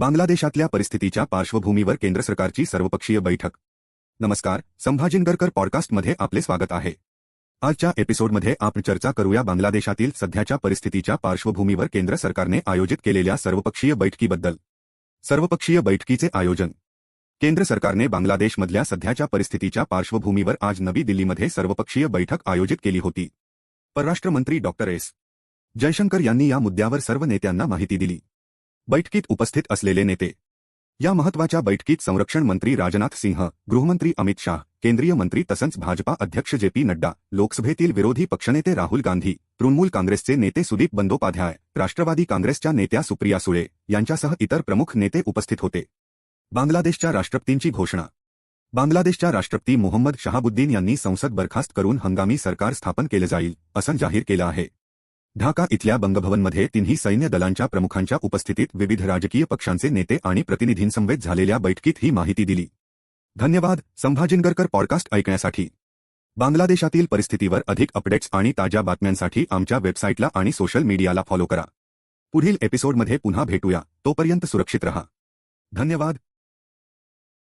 बांगलादेशातल्या परिस्थितीच्या पार्श्वभूमीवर केंद्र सरकारची सर्वपक्षीय बैठक. नमस्कार संभाजीनगरकर पॉडकास्टमध्ये आपले स्वागत आहे. आजच्या एपिसोडमध्ये आपण चर्चा करूया बांगलादेशातील सध्याच्या परिस्थितीच्या पार्श्वभूमीवर केंद्र सरकारने आयोजित केलेल्या सर्वपक्षीय बैठकीबद्दल. सर्वपक्षीय बैठकीचे आयोजन. केंद्र सरकारने बांगलादेशमधल्या सध्याच्या परिस्थितीच्या पार्श्वभूमीवर आज नवी दिल्लीमध्ये सर्वपक्षीय बैठक आयोजित केली होती. परराष्ट्रमंत्री डॉक्टर एस. जयशंकर यांनी या मुद्द्यावर सर्व नेत्यांना माहिती दिली. बैठकीत उपस्थित असलेले नेते. या महत्त्वाच्या बैठकीत संरक्षण मंत्री राजनाथ सिंह गृहमंत्री अमित शाह केंद्रीय मंत्री तसंच भाजपा अध्यक्ष जे पी नड्डा लोकसभेतील विरोधी पक्षनेते राहुल गांधी तृणमूल काँग्रेसचे नेते सुदीप बंदोपाध्याय राष्ट्रवादी काँग्रेसच्या नेत्या सुप्रिया सुळे यांच्यासह इतर प्रमुख नेते उपस्थित होते. बांगलादेशच्या राष्ट्रपतींची घोषणा. बांगलादेशच्या राष्ट्रपती मोहम्मद शहाबुद्दीन यांनी संसद बरखास्त करून हंगामी सरकार स्थापन केलं जाईल असं जाहीर केलं आहे. ढाका इथल्या बंगभवनमध्ये तिन्ही सैन्य दलांच्या प्रमुखांच्या उपस्थितीत विविध राजकीय पक्षांचे नेते आणि प्रतिनिधींसमवेत झालेल्या बैठकीत ही माहिती दिली. धन्यवाद संभाजीनगरकर पॉडकास्ट ऐकण्यासाठी. बांगलादेशातील परिस्थितीवर अधिक अपडेट्स आणि ताज्या बातम्यांसाठी आमच्या वेबसाईटला आणि सोशल मीडियाला फॉलो करा. पुढील एपिसोडमध्ये पुन्हा भेटूया तोपर्यंत सुरक्षित रहा. धन्यवाद.